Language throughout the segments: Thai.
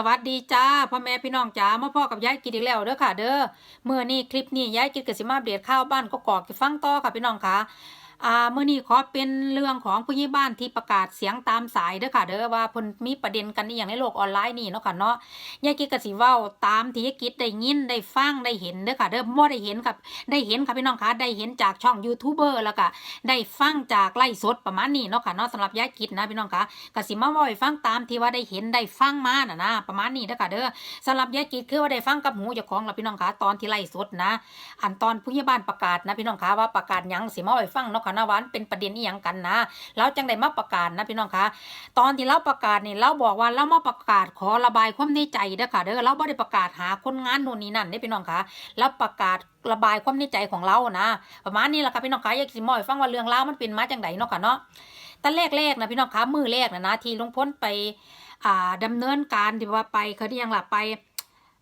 สวัสดีจ้าพ่อแม่พี่น้องจ้ามาพ่อกับยายกินอีกแล้วเด้อค่ะ เด้อเมื่อนี้คลิปนี้ยายกินกับสิมาเดียดข้าวบ้านก็กอกฟังต่อค่ะพี่น้องค่ะ อ่าเมื่อนี้ขอเป็นเรื่องของผู้ใหญ่บ้านที่ประกาศเสียงตามสายเด้อค่ะ เด้อว่าเพิ่นมีประเด็นกันอหย่างในโลกออนไลน์นี่เนาะค่ะเนาะยายกินกับสิเว้าตามที่ยายกินได้ยินได้ฟังได้เห็นเด้อค่ะเด้อบ่ได้เห็นครับได้เห็นค่ะพี่น้องค่ะได้เห็นจากช่องยูทูบเบอร์แล้วก็ได้ฟังจากไลฟ์สดประมาณนี้เนาะค่ะเนาะสำหรับยายกินนะพี่น้องค่ะกสิมาบ่อยฟังตามที่ว่าได้เห็นได้ฟังมาน่ะนะประมาณนี้เด้อค่ะเด้อสำหรับยายกิดคือว่าได้ฟังกับหูเจ้าของแล้วพี่น้องคะตอนที่ไล่สดนะ อันตอนผู้ใหญ่บ้านประกาศนะพี่น้องคะว่าประกาศหยังสิมาบ่อยฟังเนาะค่ะนะวันเป็นประเด็นอีหยังกันนะแล้วจังได้มาประกาศนะพี่น้องคะตอนที่เราประกาศเนี่ยเราบอกว่าเรามาประกาศขอระบายความในใจเด้อค่ะเด้อเราบ่ได้ประกาศหาคนงานโน่นนี่นั่นเด้พี่น้องคะแล้วประกาศระบายความในใจของเรานะ ประมาณนี้แหละค่ะพี่น้องคะอยากสิมอยฟังว่าเรื่องราวมันเป็นมาจังไดเนาะค่ะเนาะตอนแรกๆนะพี่น้องคะมือแรกนะนะที่ลุงพ้นไปอ่าดำเนินการที่ว่าไปเขาที่ยังล่ะไป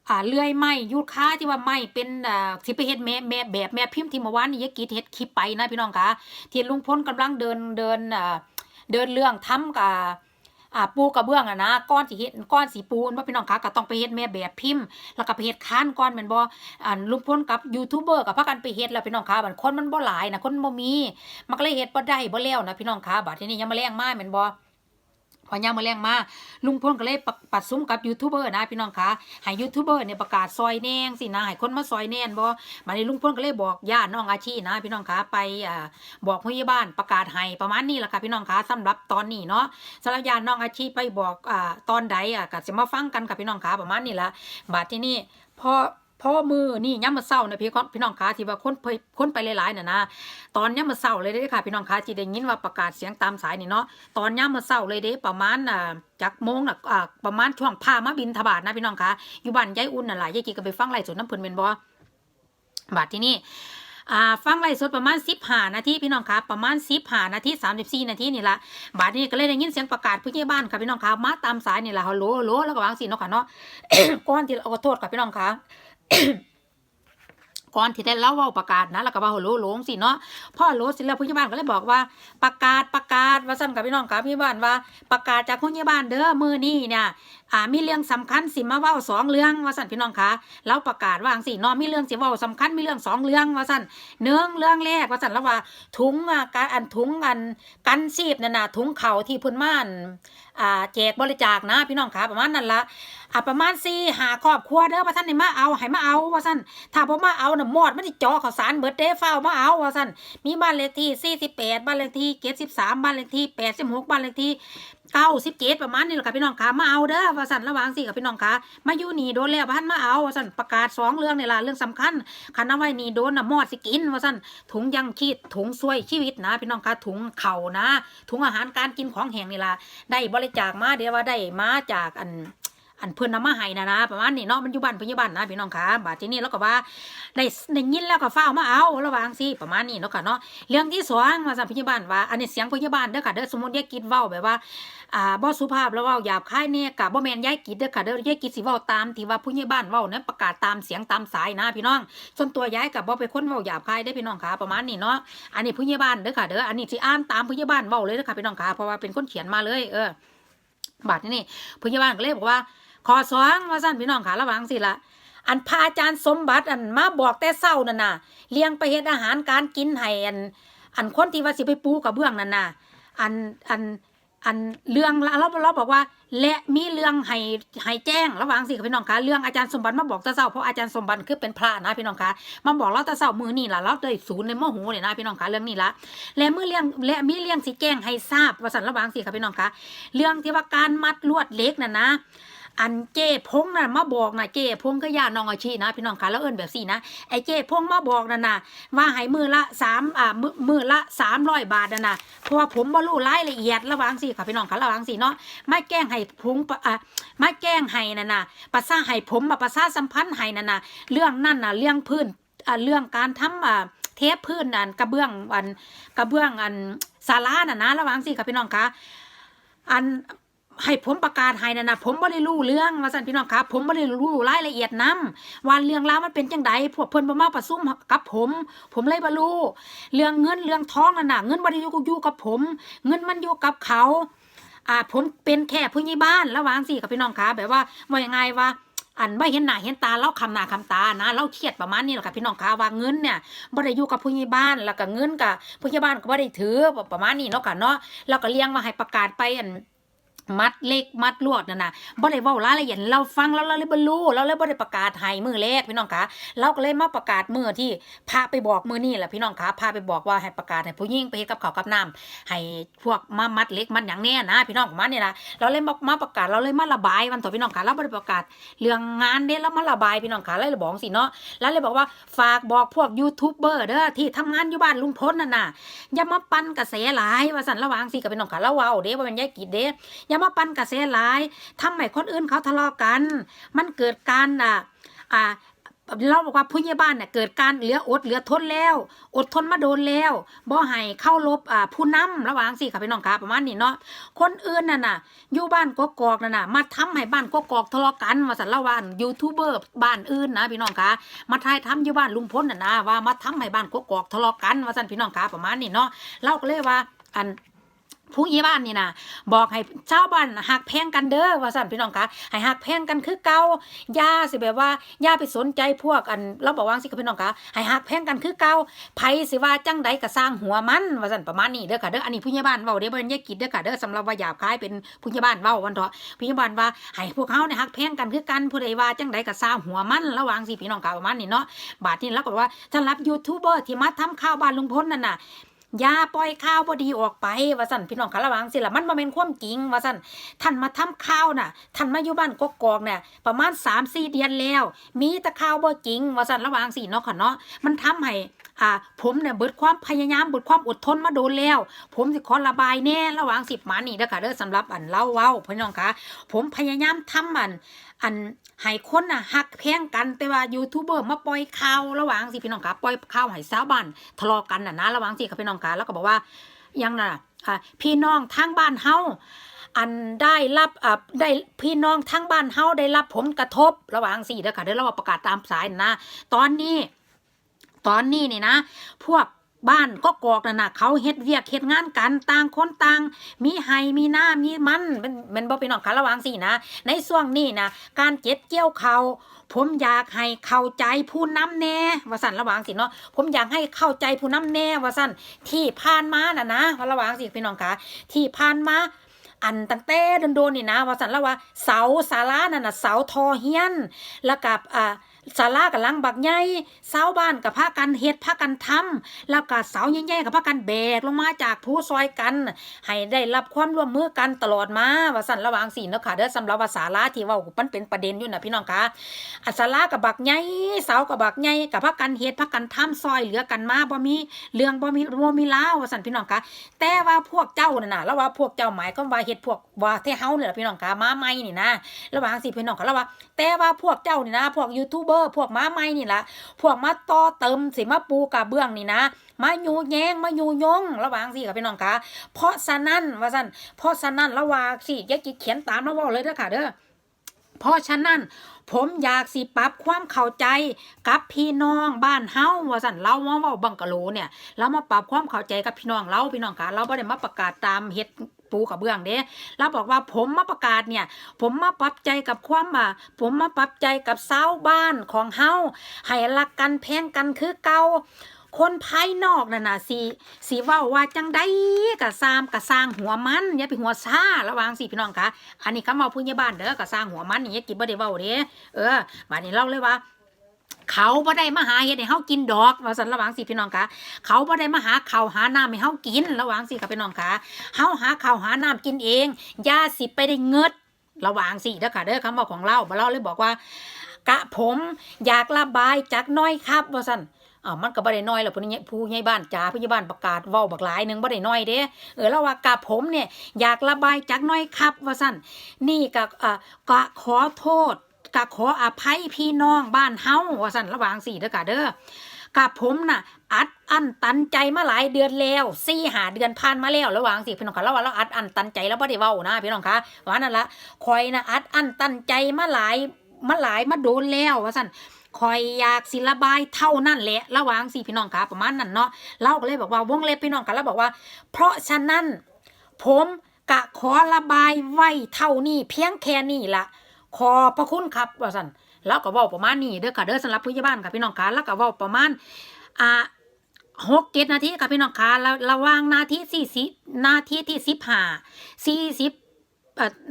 อ่าเลื่อยไม้ยูดค้าที่ว่าไม้เป็นอ่าที่ไปเฮ็ดแม่แม่แบบแม่พิมพ์ที่เมื่อวานนี้ยกีดเฮ็ดคลิปไปนะพี่น้องคะที่ลุงพ้นกำลังเดินเดินอ่าเดินเรื่องทำกับอ่าปูกระเบื้องอะนะก้อนสีเฮ็ดก้อนสีปูนว่าพี่น้องคะก็ต้องไปเฮ็ดแม่แบบพิมพ์ แล้วก็ไปเฮ็ดค้านก้อนแม่นบ่อ่าลุงพ้นกับยูทูบเบอร์กับพากันไปเฮ็ดแล้วพี่น้องคะบัดคนมันบ่หลายนะคนบ่มีมันก็เลยเฮ็ดบ่ได้บ่แล้วนะพี่น้องคะบัดทีนี้ยังมาแรงมาแม่นบ่ พอยามมาแรงมาลุงพลก็เลยป,ปัดซุ้มกับยูทูบเบอร์นะพี่น้องคะให้ยูทูบเบอร์เนี่ยประกาศซอยแนงสินะให้คนมาซอยแนนบ่บัดนี้ลุงพลก็เลยบอกญาติน้องอาชีนะ พี่น้องคะไปอ่าบอกผู้ใหญ่บ้านประกาศให้ประมาณนี้แหละค่ะพี่น้องคะสำหรับตอนนี้เนาะสำหรับญาติน้องอาชีไปบอกอ่าตอนใดอะก็สิมาฟังกันค่ะพี่น้องคะประมาณนี้ละบัดที่นี้พอ พ่อมือนี่ย่ำมาเศร้านะพี่พี่น้องคะที่ว่าคนไปคนไปหลายๆน่ะนะตอนย่ำมาเศร้าเลยเด้ค่ะ พี่น้องคะที่ได้ยินว่าประกาศเสียงตามสายนี่เนาะตอนย่ำมาเศร้าเลยเด้ประมาณอ่าจากโมงน่ะอ่าประมาณช่วงพามาบินทบาทนะพี่น้องคะอยู่บ้านยายอุ่นน่ะล่ะยายกีก็ไปฟังไล่สดน้ำเพิ่นเป็นบ่บาดที่นี่อ่าฟังไล่สดประมาณ 15 นาทีพี่น้องคะประมาณ 15 นาที 34 นาทีนี่ละบาดนี้ก็เลยได้ยินเสียงประกาศผู้ใหญ่บ้านค่ะพี่น้องคะมาตามสายนี่ละฮัลโหลฮัลโหลแล้วก็วางสิเนาะค่ะเนาะก่อนที่เอาขอโทษค่ะพี่น้องคะ ก่อนที่ได้เล่าว่าประกาศนะแล้วก็ว่าโหลหลงสิเนาะพ่อโหลสิแล้วผู้ใหญ่บ้านก็เลยบอกว่า ประกาศประกาศว่าสั่นกับพี่น้องกับพี่บ้านว่า ประกาศจากผู้ใหญ่บ้านเด้อมือนี่เนี่ยอ่ามีเรื่องสำคัญสิมาเว้าสองเรื่องว่าสั่นพี่น้องคะแล้วประกาศว่าอังสิเนาะมีเรื่องสิเว้าสำคัญมีเรื่องสองเรื่องว่าสั่นเนื่อเรื่องแรกว่าสั่นแล้วว่าถุงอะการอันถุงอันกันซีบนั่นน่ะถุงเข่าที่พุ่นม่านอ่าแจกบริจาคนะพี่น้องคะประมาณนั้นละอ่าประมาณสี่หาครอบครัวเด้อว่าสั่นนี่มาเอาให้มาเอาว่าสั่นถ้าบ่มาเอาน่ะหมอดมันสิจาะข้าวสารเบิดเด้ฟ้ามาเอาว่าซั่นมีบ้านเลขที่48บ้านเลขที่73บ้านเลขที่86บ้านเลขที่ เอาสิเกตประมาณนี้แหละค่ะพี่น้องคะมาเอาเด้อว่าสันระหว่างสิกับพี่น้องคะมาอยู่นี่โดนแล้วพันมาเอาว่าสันประกาศสองเรื่องนี่ล่ะเรื่องสำคัญคันเอาไว้นี่โดนน่ะมอดสิกินว่าสันถุงยังชีดถุงช่วยชีวิตนะ พี่น้องคะถุงเข่านะ ถุงอาหารการกินของแห้งนี่ล่ะได้บริจาคมาเดี๋ยวว่าได้มาจากอัน อันเพื่อนนำมาให้นะนะประมาณนี้เนาะมันอยู่บ้านพยู่บ้านนะพี่น้องคะบาดที่นี้แล้วก็ว่าได้ได้ยินแล้วก็ฟ้ามาเอาระวังสิประมาณนี้เนาะค่ะเนาะเรื่องที่สองมาจากพยาบาลว่าอันนี้เสียงพยาบาลเด้อค่ะเด้อสมมติยายกิดเว้าแบบว่าอ่าบ่สุภาพแล้วเว้าหยาบคายเนี่ยกับบ่แม่นยายกิดเด้อค่ะเด้อยายกิดสิเว้าตามที่ว่าผู้ใหญ่บ้านเว้าเนี่ยประกาศตามเสียงตามสายนะพี่น้องส่วนตัวยายกับบ่เป็นคนเว้าหยาบคายได้พี่น้องค่ะประมาณนี้เนาะอันนี้ผู้ใหญ่บ้านเด้อค่ะเด้ออันนี้สิอ่านตามผู้ใหญ่บ้านเว้าเลยเด้อค่ะพี่น้องค่ะเพราะว่าเป็นคนเขียนมาเลย เออบาดนี้นี่ผู้ใหญ่บ้านก็เลยบอกว่า ขอสองว่าสั้นพี่น้องค่ะระวังสิละอันพระอาจารย์สมบัติอันมาบอกแต่เศร้านั่นน่ะเลี้ยงไปเฮ็ดอาหารการกินให้อัน อันคนที่ว่าสิไปปูกับเบื้องนั่นน่ะอันอันอันเรื่องเราเราบอกว่า และมีเรื่องให้ให้แจ้งระหว่างสิกับพี่น้องคะเรื่องอาจารย์สมบัติมาบอกแตะเศร้าเพราะอาจารย์สมบัติคือเป็นพระนะพี่น้องคะมาบอกเราแตะเศร้ามือนี่ล่ะเราเลยศูนย์ในโมโหเลยนะพี่น้องคะเรื่องนี้ละและเมื่อเรื่องและมีเรื่องสิแจ้งให้ทราบว่าสันระหว่างสิกับพี่น้องคะเรื่องที่ว่าการมัดลวดเล็กน่ะนะ อันเจ้พงน่ะมาบอกนะเจ้พงก็ญาน้องอาชีนะ พี่น้องคะแล้วเอิ้นแบบสี่นะไอ้เจ้พงมาบอกนั่นน่ะว่าให้มือละสามอ่ามือมือละสามร้อยบาทนั่นน่ะเพราะว่าผมบ่รู้รายละเอียดระว่างสี่ค่ะพี่น้องคะระว่างสี่เนาะไม่แกล้งให้พงปะอะไม่แกล้งให้นั่นน่ะประสาให้ผมมาประสาสัมพันธ์ให้นั่นน่ะเรื่องนั่นน่ะเรื่องพื้นอ่าเรื่องการทำอ่าเทปพื้นอันกระเบื้องอันกระเบื้องอันศาลาน่ะนะระว่างสี่ค่ะพี่น้องคะอัน ให้ผมประกาศให้นะนะผมไม่ได้รู้เรื่องว่าสั่นพี่น้องครับ ผมไม่ได้รู้รายละเอียดนํว่าเรื่องราวมันเป็นจังไดพวกเพิ่นบ่มาประชุมกับผม ผมเลยบ่รู้เรื่องเงินเรื่องท้องนั่นน่ะเงินบ่ได้อยู่กับอยู่กับผม เงินมันอยู่กับเขา อ่า ผมเป็นแค่ผู้ใหญ่บ้านระหว่างสี่กับพี่น้องคะแบบว่าว่ายังไงว่าอันไม่เห็นหน้าเห็นตาเราคำหน้าคำตานะเราเครียดประมาณนี้แหละค่ะพี่น้องคะว่าเงินเนี่ยบ่ได้อยู่กับผู้ใหญ่บ้านแล้วก็เงินกับผู้ใหญ่บ้านก็บ่ได้ถือประมาณนี้เนาะค่ะเนาะเราก็เลี้ยงว่าให้ประกาศไปอัน มัดเล็กมัดลวดนั่นน่ะบ่ได้เว้ารายละเอียดเราฟังแล้วเราเลยบ่รู้เราเลยบ่ได้ประกาศให้มือแรกพี่น้องคะเราก็เลยมาประกาศมือที่พาไปบอกมือนี่แหละพี่น้องคะพาไปบอกว่าให้ประกาศให้ผู้หญิงไปเฮ็ดกับข้าวกับน้ำให้พวกมามัดเล็กมัดหยังแน่นะพี่น้องมาณนี้ล่ะเราเลยมามาประกาศเราเลยมาระบายวันต่อพี่น้องคะเราบ่ได้ประกาศเรื่องงานเด้เรามาระบายพี่น้องคะเลยบอกสิเนาะแล้วเลยบอกว่าฝากบอกพวกยูทูบเบอร์เด้อที่ทำงานอยู่บ้านลุงพลนั่นน่ะอย่ามาปั่นกระแสหลายว่าสั่นระว่างสิกับพี่น้องคะเราเว้าเด้ว่าเป็นยายกิจเด้อย่ามาปั่นกระแสหลายทำให้คนอื่นเขาทะเลาะกัน มันเกิดการอ่าอ่าเราบอกว่าผู้ใหญ่บ้านเนี่ยเกิดการเหลืออดเหลือทนแล้ว อดทนมาโดนแล้วบ่ให้เข้ารบอ่าผู้นำระหว่างสี่ค่ะพี่น้องค่ะประมาณนี้เนาะคนอื่นน่ะน่ะอยู่บ้านกกอกน่ะน่ะมาทำให้บ้านกกอกทะเลาะกันว่าสันละวันยูทูบเบอร์บ้านอื่นนะพี่น้องค่ะมาทายทำอยู่บ้านลุงพลน่ะนะว่ามาทำให้บ้านกกอกทะเลาะกันว่าสันพี่น้องค่ะประมาณนี้เนาะเราก็เลยว่าอัน ผู้ใหญ่บ้านนี่นะบอกให้ชาวบ้านหักแพงกันเด้อว่าสั่นพี่น้องคะให้หักแพงกันคือเก่าย่าสิแบบว่าย่าไปสนใจพวกอันเราบอกว่าสิกับพี่น้องคะให้หักแพงกันคือเก่าไผสิว่าจังใดก็สร้างหัวมันว่าสั่นประมาณนี้เด้อค่ะเด้ออันนี้ผู้ใหญ่บ้านเว้าเด้อบ่ได้ยกกิจเด้อค่ะเด้อสำหรับว่าหยาบคายเป็นผู้ใหญ่บ้านเว้าวันเถาะผู้ใหญ่บ้านว่าให้พวกเฮาเนี่ยหักแพงกันคือกันผู้ใดว่าจังใดก็สร้างหัวมันระว่างสิพี่น้องคะประมาณนี้เนาะบาดนี้แล้วก็บอกว่าสำหรับยูทูบเบอร์ที่มาทำข่าวบ้านลุงพลนั่นน่ะ อย่าปล่อยข่าวบดีออกไปว่าสั่นพี่น้องคะระวังสิล่ะมันมาเป็นความจริงว่าสั่นท่านมาทำข่าวน่ะท่านมาอยู่บ้านกกอกเนี่ยประมาณ3-4เดือนแล้ว มีแต่ข่าวบ่จริงว่าสั่นระวังสิเนาะค่ะเนาะมันทำให้ อ่าผมเนี่ยเบิดความพยายามเบิดความอดทนมาโดนแล้ว ผมสิขอระบายแน่ระหว่างสิบหมานี่เด้อค่ะเด้อสำหรับอันเล่าเว้าพี่น้องคะผมพยายามทำมันอันให้คนน่ะหักแพงกันแต่ว่ายูทูบเบอร์มาปล่อยข่าวระหว่างสิพี่น้องคะปล่อยข่าวให้ชาวบ้านทะเลาะกันน่ะนะระหว่างสิกับพี่น้องคะแล้วก็บอกว่ายังน่ะพี่น้องทางบ้านเฮาอันได้รับอ่าได้พี่น้องทางบ้านเฮาได้รับผลกระทบระหว่างสิเด้อค่ะเดี๋ยวเราประกาศตามสายนะ ตอนนี้ ตอนนี้นี่นะ พวกบ้านก็กอกนั่นนะเขาเฮ็ดเวียกเฮ็ดงานกันต่างคนต่าง มีไห้มีหน้ามีมันเป็นเป็นบ่เป็นน้องกันระว่างสินะ ในช่วงนี้นะการเก็บเกี่ยวเขาผมอยากให้เข้าใจผู้นำแน่ว่าสั่นระว่างสิเนาะผมอยากให้เข้าใจผู้นำแน่ว่าสั่นที่ผ่านมาน่ะนะระว่างสิพี่น้องคะที่ผ่านมาอันตั้งแต่โดนๆนี่นะว่าสันแล้วว่าเสาศาลานั่นน่ะเสาทอเฮียนแล้วกับอ่า ศาลากับลังบักใหญ่เสาบ้านกับพากันเฮ็ดพากันทำแล้วก็เสาใหญ่ๆกับพากันแบกลงมาจากผู้ซอยกัน ให้ได้รับความร่วมมือกันตลอดมาว่าสั่นระหว่างสี่เนาะค่ะเด้อสำหรับว่าศาลาที่เว่ามันเป็นประเด็นอยู่นะพี่น้องคะอัศาลากับบักใหญ่เสากับบักใหญ่กับพากันเฮ็ดพากันทำซอยเหลือกันมาบ่มีเรื่องบ่มีบ่มีลาวว่าสั่นพี่น้องคะแต่ว่าพวกเจ้าน่ะนะแล้วว่าพวกเจ้าหมายก็ว่าเฮ็ดพวกว่าที่เฮาเนี่ยพี่น้องคะมาใหม่นี่นะระหว่างสิพี่น้องคะแล้วว่า แต่ว่าพวกเจ้านี่นะ พวกยูทูบเบอพวกมาใหม่นี่ละพวกมาต่อเติมสิมาปูกระเบื้องนี่นะ มายูแยงมายูยง ระว่างสิค่ะพี่น้องคะเพราะฉะนั้นว่าซั่นเพราะฉะนั้นระว่างสิอย่ากิเขียนตามแล้วเว้าเลยเด้อค่ะเด้อเพราะฉะนั้นผมอยากสิปรับความเข้าใจกับพี่น้องบ้านเฮาว่าสั่นเรามาเว้าบังกะโลเนี่ยเรามาปรับความเข้าใจกับพี่น้องเราพี่น้องค่ะเราบ่ได้มาประกาศตามเฮ็ด ปูกับเบื้องเด้เราบอกว่าผมมาประกาศเนี่ย ผมมาปรับใจกับความอ่าผมมาปรับใจกับชาบ้านของเฮาให้รักกันแพงกันคือเก่าคนภายนอกน่ะนะสิสิเว้าว่าจังไดก็สร้างก็สร้างหัวมันอย่าไปหัวซาระวังสิพี่น้องคะอันนี้คำเว้าผู้ใหญ่บ้านเด้อก็สร้างหัวมันนี่อย่ากินบ่ได้เว้าเด้เออบัดนี้เล่าเลยว่า เขาบ่ได้มาหาเฮ็ดให้เฮากินดอกว่าซั่นระหว่างสิพี่น้องคะเขาบ่ได้มาหาข้าวหาน้ำให้เฮากินระหว่างสิค่ะพี่น้องคะเฮาหาข้าวหาน้ำกินเองอย่าสิไปได้เงิดระหว่างสิเด้อค่ะเด้อคำบอกของเราบ่เราเลยบอกว่า กะผมอยากระบายจักน้อยครับว่าซั่นอ้าวมันก็บ่ได้น้อยหรอกผู้นี้ผู้ใหญ่บ้านจ๋าผู้ใหญ่บ้านประกาศเว้าบักหลายหนึงบ่ได้น้อยเด้เออแล้วว่ากะผมเนี่ยอยากระบายจักน้อยครับว่าซั่นนี่ก็อ่ากะขอโทษ กะขออภัยพี่น้องบ้านเฮาว่าสั่นระหว่างสี่เด้อกะเด้อกะผมน่ะ อัดอั้นตันใจมาหลายเดือนแล้วสี่หาเดือนผ่านมาแล้วระหว่างสี่พี่น้องคะแล้วว่าเราอัดอั้นตันใจแล้วบ่ได้เว้านะพี่น้องคะว่านั่นละคอยนะอัดอั้นตันใจมาหลายมาหลายมาโดนแล้วว่าสั่นคอยอยากสิรบายเท่านั้นแหละระหว่างสี่พี่น้องคะประมาณนั้นเนาะเราก็เลยบอกว่าวงเล็บพี่น้องคะแล้วบอกว่า เพราะฉะนั้นผมกะขอระบายไว้เท่านี้เพียงแค่นี้ละ ขอพระคุณครับว่าสันแล้วก็เว้าประมาณนี้เด้อค่ะเด้อสำหรับผู้ใหญ่บ้านค่ะพี่น้องค่ะแล้วก็เว้าประมาณอ่าหกเจ็ดนาทีค่ะพี่น้องค่ะแล้วระว่างนาทีสี่สิบนาทีที่สิบห้าสี่สิบ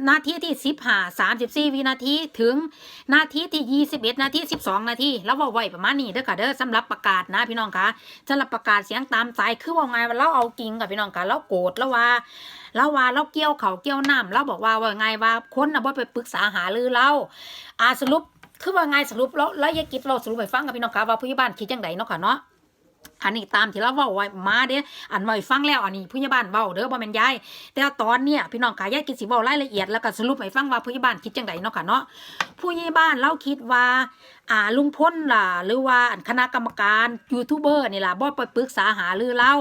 นาทีที่สิบห้าสามสิบสี่วินาทีถึงนาทีที่ยี่สิบเอ็ดนาทีสิบสองนาทีแล้วว่าไว้ประมาณนี้เด้อค่ะเด้อสำหรับประกาศนะพี่น้องคะสำหรับประกาศเสียงตามสายคือว่าไงว่าเราเอากิงกับพี่น้องคะเราโกรธแล้วว่าแล้วว่าเราเกี่ยวเขาเกี่ยวน้ำเราบอกว่าว่าไงว่าคนนะบ่ไปปรึกษาหารือเราอาสรุปคือว่าไงสรุปแล้วแล้วยายกิจเราสรุปไปฟังกับพี่น้องคะว่าผู้ใหญ่บ้านคิดจังไดเนาะค่ะเนาะอันนี้ตามที่เราเว้าไว้มาเด้ออันไว้ฟังแล้วอันนี้ผู้ใหญ่บ้านเว้าเด้อบ่แม่นยายแต่วตอนเนี้ยพี่น้องค่ะยายกิจสิเว้ารายละเอียดแล้วก็สรุปให้ฟังว่าผู้ใหญ่บ้านคิดจังไดเนาะค่ะเนาะผู้ใหญ่บ้านเราคิดว่าอ่าลุงพ้นล่ะ หรือว่าคณะกรรมการยูทูบเบอร์นี่ล่ะบ่ไปปรึกษาหารือเรา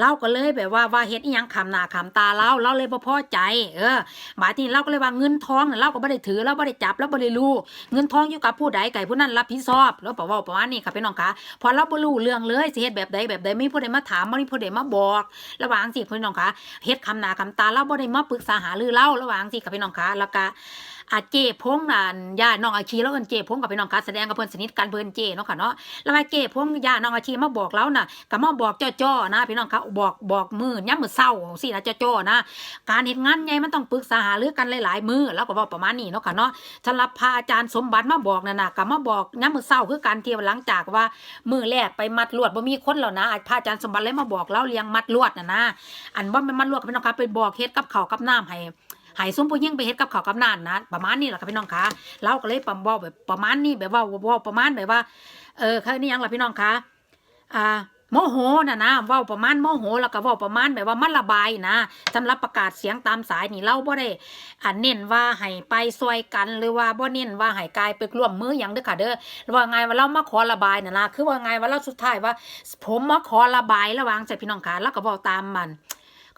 เราก็เลยแบบว่าว่าเฮ็ดอีหยังขำหน้าขำตาเราเราเลยบ่พอใจ เออหมายที่เราก็เลยว่าเงินทองน่ะเราก็บ่ได้ถือเราบ่ได้จับเราบ่ได้รู้เงินทองอยู่กับผู้ใดไก่ผู้นั้นรับผิดชอบแล้วบอกว่าประมาณนี้ค่ะพี่น้องคะพอเราบ่รู้เรื่องเลยสิเฮ็ดแบบใดแบบใดไม่ผู้ใดมาถามไมีผู้ใดมาบอก ระหว่างสิพี่น้องคะเฮ็ดคำหน้าคำตาเราบ่ได้มาปรึกษาหารือเล่าระหว่างสิค่ะพี่น้องคะแล้วก็ อาเจพงน่ะญาติน้องอาชีแล้วเอินเจพงกับพี่น้องการแสดงกับเพิ่อนสนิทกันเพิ่นเจเนาะค่ะเนาะแล้วว่าเจพงญาติน้องอาชีมาบอกเราน่ะก็มาบอกจ้อๆนะพี่น้องค่ะบอกบอกมือย่ำมือเศร้าสินะจ้อๆนะ การเฮ็ดงานใหญ่มันต้องปรึกษาหารือกันหลายๆมือแล้วก็บอกประมาณนี้เนาะค่ะเนาะสำหรับพระอาจารย์สมบัติมาบอกนั่นน่ะก็มาบอกย่ำมือเศร้าคือการเที่หลังจากว่ามือแรกไปมัดลวดบ่มีคนแล้วนะพระอาจารย์สมบัติเลยมาบอกเราเลี้ยงมัดลวดน่ะนะอันบ่แม่นมัดลวดกับพี่น้องค่ะไปบอกเฮ็ดกับเขากับน้ำให้ หายส้มผู้ยิ่งไปเฮ็ดกับข้าวกับนานนะประมาณนี้แหละค่ะพี่น้องคะเราก็เลยปั๊มบอกแบบประมาณนี้แบบว่าเว่าประมาณแบบว่า เออคือนี่ยังล่ะพี่น้องคะอ่าโมโหนะนะว่าประมาณโมโหแล้วก็ว่าประมาณแบบว่ามันระบายนะสำหรับประกาศเสียงตามสายนี่เราบ่ได้อ่าเน้นว่าให้ไปซอยกันหรือว่าบ่เน้นว่าให้กายไปร่วมมือหยังเด้อค่ะเด้อว่าไงว่าเรามาขอระบายนะนะคือว่าไงว่าเราสุดท้ายว่า ผมมาขอระบายระหว่างใจพี่น้องคะแล้วก็บอกตามมัน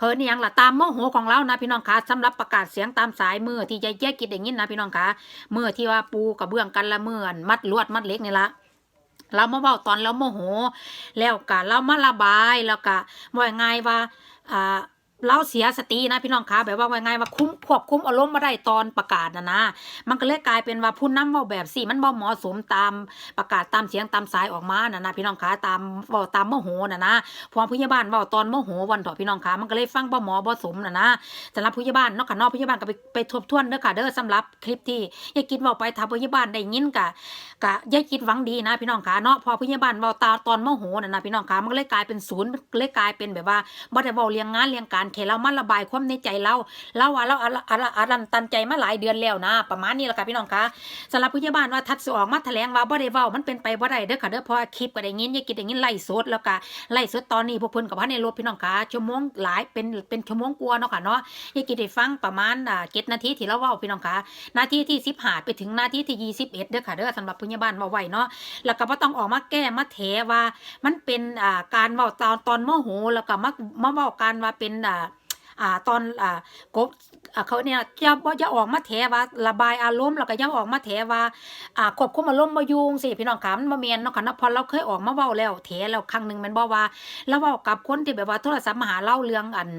เคยนี่ยังล่ะตามโมโหของเรานะพี่น้องคะสำหรับประกาศเสียงตามสายมือที่จะแยกกิจอย่างนี้นะพี่น้องคะมือที่ว่าปูกับเบื้องกันละเมือนมัดลวดมัดเล็กนี่ละเรามาเว้าตอนเราโมโห แล้วก็เรามาระบายแล้วก็ว่าไงว่าอ่า เราเสียสตินะพี่น้องคะแบบว่าไงว่าคุ้มควบคุมอารมณ์มาได้ตอนประกาศนะนะมันก็เลยกลายเป็นว่าผู้นำเว้าแบบสี่มันบ่เหมาะสมตามประกาศตามเสียงตามสายออกมานะนะพี่น้องคะตามเว้าตามโมโหนะนะพอผู้ใหญ่บ้านเว่าตอนโมโหวันต่อพี่น้องคะมันก็เลยฟังบ่หมอบ่สมนะนะสำหรับผู้ใหญ่บ้านนอกค่ะเนอกผู้ใหญ่บ้านก็ไปไปทบทวนเด้อค่ะเด้อสำหรับคลิปที่ยายกิดเว้าไปถ้าผู้ใหญ่บ้านได้ยินกะกะยายกิดหวังดีนะพี่น้องคะเนาะพอผู้ใหญ่บ้านเว้าตาตอนโมโหน่ะนะพี่น้องคะมันก็เลยกลายเป็นศูนย์เลยกลายเป็นแบบว่าบ่ได้เว้าเรียงงานเรียงการแค่เรามาระบายความในใจเราเราว่าเราอะละอะละอะลันตันใจมาหลายเดือนแล้วนะ ประมาณนี้แหละค่ะพี่น้องคะสำหรับผู้หญ่บ้านว่าทัดสออกมาแถลงว่าบ่ได้เว้ามันเป็นไปบ่ได้เด้อค่ะเด้อเพราะคลิปก็ได้ยินยายกิดได้ยินไล่สดแล้วก็ไล่สดตอนนี้พวกเพิ่นกับพันในรถพี่น้องคะชั่วโมงหลายเป็นเป็นชั่วโมงกว่าเนาะค่ะเนาะยายกินได้ฟังประมาณอ่าเจ็ดนาทีที่เราเว้าพี่น้องคะนาทีที่สิบหาไปถึงนาทีที่ยี่สิบเอ็ดเด้อค่ะเด้อสำหรับพยาบาลเว้าไหวเนาะแล้วก็บ่ต้องออกมาแก้มาแถว่ามันเป็นอ่าการเว้าตอนตอนโมโหแล้วก็มามาเว้าการว่าเป็นอ่า อ่าตอนอ่ากบอ่าเขาเนี่ยจะบ่จะออกมาแถว่าระบายอารมณ์แล้วก็จะออกมาแถว่าอ่าควบคุมอารมณ์มายุงสิพี่น้องขามันมาเมียนเนาะค่ะเนาะพอเราเคยออกมาเว้าแล้วแถแล้วครั้งหนึ่งมันบอกว่าแล้วเว้ากับคนที่แบบว่าโทรศัพท์มาหาเล่าเรื่องอัน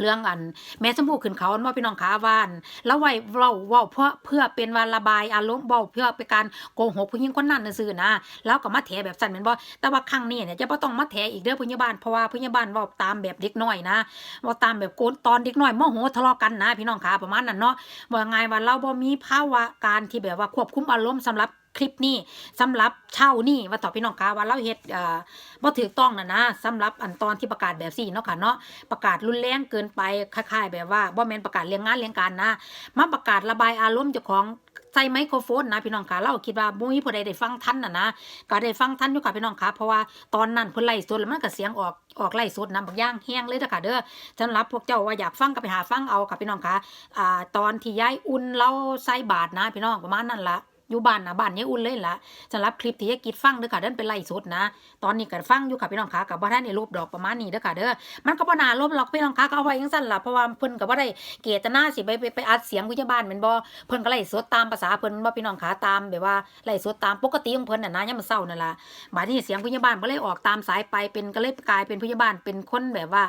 เรื่องอันแม่ชมพู่ขึ้นเขาอันว่าพี่น้องขาว่านแล้วไว้เว้าเว้าเพื่อเพื่อเป็นวาระบายอารมณ์เว้าเพื่อเป็นการโกหกผู้หญิงคนนั้นซื่อนะแล้วก็มาแถแบบสั่นแม่นบ่แต่ว่าครั้งนี้เนี่ยจะบ่ต้องมาแถอีกเด้อผู้ใหญ่บ้านเพราะว่าผู้ใหญ่บ้านเว้าตามแบบเด็กน้อยนะเว้าตามแบบโกนตอนเด็กน้อยโมโหทะเลาะกันนะ พี่น้องขาประมาณนั้นเนาะว่าไงว่าเราบ่มีภาวะการที่แบบว่าควบคุมอารมณ์สำหรับ คลิปนี้สำหรับเช่านี่ว่าต่อพี่น้องคะว่าเราเฮ็ดเอ่อบ่ถูกต้องนะนะสำหรับอันตอนที่ประกาศแบบสี่เนาะค่ะเนาะประกาศรุนแรงเกินไปคล้ายๆ แบบว่าบ่แม่นประกาศเรียงงานเรียงการนะมาประกาศระบายอารมณ์เจ้าของใส่ไมโครโฟนนะพี่น้องคะเราคิดว่าบ่มีผู้ใดได้ฟังทันน่ะนะก็ได้ฟังทันอยู่ค่ะพี่น้องคะเพราะว่าตอนนั้นเพิ่นไล่สดแล้วมันก็เสียงออกออกไล่สดนำบางอย่างแห้งเลยเด้อค่ะเด้อสำหรับพวกเจ้าว่าอยากฟังก็ไปหาฟังเอาค่ะพี่น้องคะอ่าตอนที่ย้ายอุ่นเราใส่บาทนะพี่น้องประมาณนั้นละ อยู่บ้านนะบ้านยายอุ่นเลยล่ะสำหรับคลิปที่ยายกิดฟังเด้อค่ะเดินเป็นไล่สดนะ ตอนนี้ก็ฟังอยู่ค่ะพี่น้องคะกับว่าท่านในรูปดอกประมาณนี้เด้อค่ะเด้อมันก็บ่น่าลบหรอกพี่น้องคะก็เอาไว้จังซั่นละเพราะว่าเพิ่นก็บ่ได้เกตนาสิไปไปไปอัดเสียงผู้ใหญ่บ้านแม่นบ่เพิ่นก็ไล่สดตามภาษาเพิ่นบ่พี่น้องคะตามแบบว่าไล่สดตามปกติของเพิ่นน่ะนะยามมื้อเช้านั่นล่ะบัดนี้เสียงผู้ใหญ่บ้านก็เลยออกตามสายไปเป็นก็เลยกลายเป็นผู้ใหญ่บ้านเป็นคนแบบว่า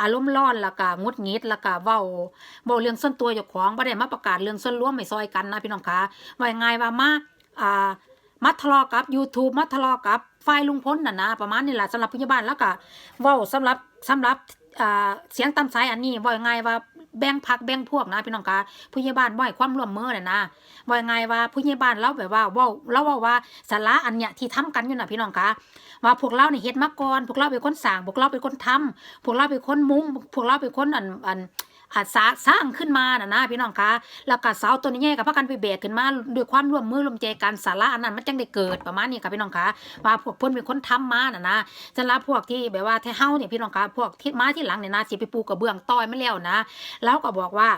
อารมณ์ร้อนแล้วก็งุดหงิดแล้วก็เว้าเว้าเรื่องส่วนตัวเจ้าของบ่ได้มาประกาศเรื่องส่วนรวมให้ซอยกันนะพี่น้องคะว่าง่ายว่ามาอ่ามาทะเลาะกับ YouTube มาทะเลาะกับฝ่ายลุงพลน่ะนะประมาณนี้แหละสำหรับพยาบาลแล้วก็เว้าสำหรับสำหรับเสียงตามสายอันนี้ว่าง่ายว่าแบ่งพักแบ่งพวกนะพี่น้องคะผู้ใหญ่บ้านบ่ให้ความร่วมมือน่ะนะว่าง่ายว่าผู้ใหญ่บ้านเราแบบว่าว้าเราว้าว่าสาระอันเนี้ยที่ทำกันอยู่น่ะพี่น้องคะว่าพวกเราเนี่ยเฮ็ดมาก่อนพวกเราเป็นคนสร้างพวกเราเป็นคนทำพวกเราเป็นคนมุงพวกเราเป็นคนอันอัน อาจสร้างขึ้นมานะนะพี่น้องคะแล้วก็เสาตัวนี้แย่กับพากันไปแบกขึ้นมาด้วยความร่วมมือร่วมใจกันสาระอันนั้นมันจังได้เกิดประมาณนี้ค่ะพี่น้องคะว่าพวกเพิ่นเป็นคนทำมานะนะสำหรับพวกที่แบบว่าแท้เฮาเนี่ยพี่น้องคะพวกที่มาที่หลังเนี่ยนะสิไปปูกระเบื้องต้อยมาแล้วนะ แล้วก็บอกว่า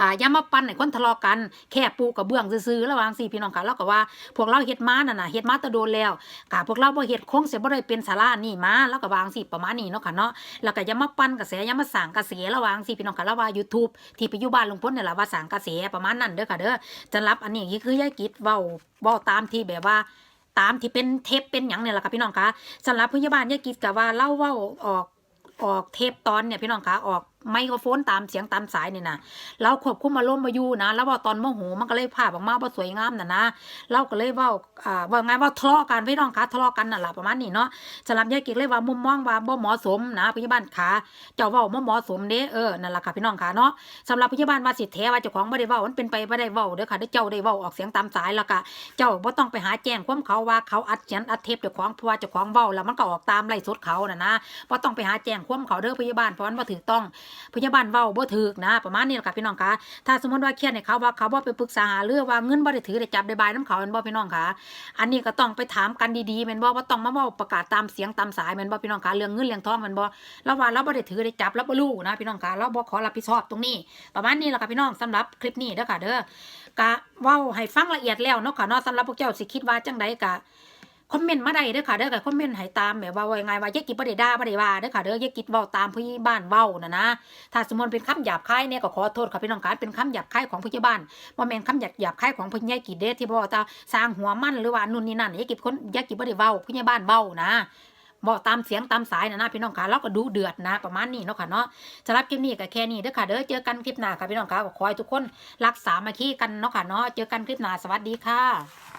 อ่าย่ามาปั้นให้คนทะเลาะกัน แค่ปูกระเบื้องซื่อๆระหว่างสี่พี่น้องค่ะแล้วก็ว่าพวกเราเฮ็ดมานั่นน่ะเฮ็ดมาตะโดนแล้วกะพวกเราบ่เฮ็ดคงเสิบ่ได้เป็นสาระนี่มาแล้วก็วางสิประมาณนี้เนาะค่ะเนาะแล้วก็ย่ามาปั้นกระแสย่ามาสร้างกระแสระหว่างสี่พี่น้องค่ะแล้วว่า YouTube ที่ไปอยู่บ้านลุงพลนี่แหละว่าสร้างกระแสประมาณนั้นเด้อค่ะเด้อจะรับอันนี้คือยายกิจเว้าเว้าตามที่แบบว่าตามที่เป็นเทปเป็นหยังเนี่ยแหละค่ะพี่น้องคะสำหรับพยาบาลยายกิจก็ว่าเล่าเว้าออกออกเทปตอนเนี่ยพี่น้องคะออก ไมโครโฟนตามเสียงตามสายนี่นะเราควบคุมอารมณ์มาอยู่นะ แล้วว่าตอนโมโหมันก็เลยภาพออกมาว่าสวยงามน่ะนะเราก็เลยว่าอ่าว่าไงว่าทะเลาะกันพี่น้องคะทะเลาะกันน่ะล่ะประมาณนี้เนาะสำหรับยายกิกเลยว่ามุมมองว่าบ่เหมาะสมนะพยาบาลขาเจ้าว้าบ่เหมาะสมเด้เออนั่นล่ะค่ะพี่น้องคะเนาะสำหรับพยาบาลว่าสิแท้ว่าเจ้าของบ่ได้ว้ามันเป็นไปบ่ได้ว้าเด้อค่ะเด้เจ้าได้ว้าออกเสียงตามสายแล้วก็เจ้าบ่ต้องไปหาแจ้งความเขาว่าเขาอัดเสียงอัดเทปเจ้าของเพราะว่าเจ้าของเว้าแล้วมันก็ออกตามไล่สดเขาน่ะนะบ่ต้องไปหาแจ้งความเขาเด้อพยาบาลเพราะมันบ่ถูกต้องพยาบาลเว้าบ่ถูกนะ ประมาณนี้แหละค่ะพี่น้องคะถ้าสมมติว่าเครียดให้เขาว่าเขาบ่ไปปรึกษาหาเรื่องว่าเงินบ่ได้ถือได้จับได้บายน้ำเขาแม่นบ่พี่น้องคะอันนี้ก็ต้องไปถามกันดีๆแม่นบ่ว่าต้องมาเว้าประกาศตามเสียงตามสายแม่นบ่พี่น้องคะเรื่องเงินเรื่องทองแม่นบ่แล้วว่าเราบ่ได้ถือได้จับเราบ่รู้นะพี่น้องคะเราบ่ขอรับผิดชอบตรงนี้ ประมาณนี้แหละค่ะพี่น้องสำหรับคลิปนี้เด้อค่ะเด้อกะเว้าให้ฟังละเอียดแล้วเนาะค่ะเนาะสำหรับพวกเจ้าสิคิดว่าจังไดกะ คอมเมนต์มาได้เด้อค่ะเด้อค่ะคอมเมนต์ให้ตามแบบว่าว่างไงว่าอย่ากิบ่ได้ด่าบ่ได้ว่าเด้อค่ะเด้ออย่ากิดเว้าตามผู้ใหญ่บ้านเว้านะนะถ้าสมมติเป็นคำหยาบคายเนี่ยก็ขอโทษค่ะพี่น้องค่ะเป็นคำหยาบคายของผู้ใหญ่บ้านบ่แม่นคำหยาบหยาบคายของผู้ใหญ่กิดเด้ที่บอกว่าสร้างหัวมันหรือว่านู่นนี่นั่นอย่ากิดคนอย่ากิบ่ได้เว้าผู้ใหญ่บ้านเว้านะบอกตามเสียงตามสายนะนะพี่น้องค่ะเราก็ดูเดือดนะประมาณนี้เนาะค่ะเนาะสำหรับคลิปนี้ก็แค่นี้เด้อค่ะเด้อเจอกันคลิปหน้าค่ะพี่น้องค่ะขอให้ทุกคนรักษามาคีกันเนาะค่ะเนาะเจอกันคลิปหน้าสวัสดีค่ะ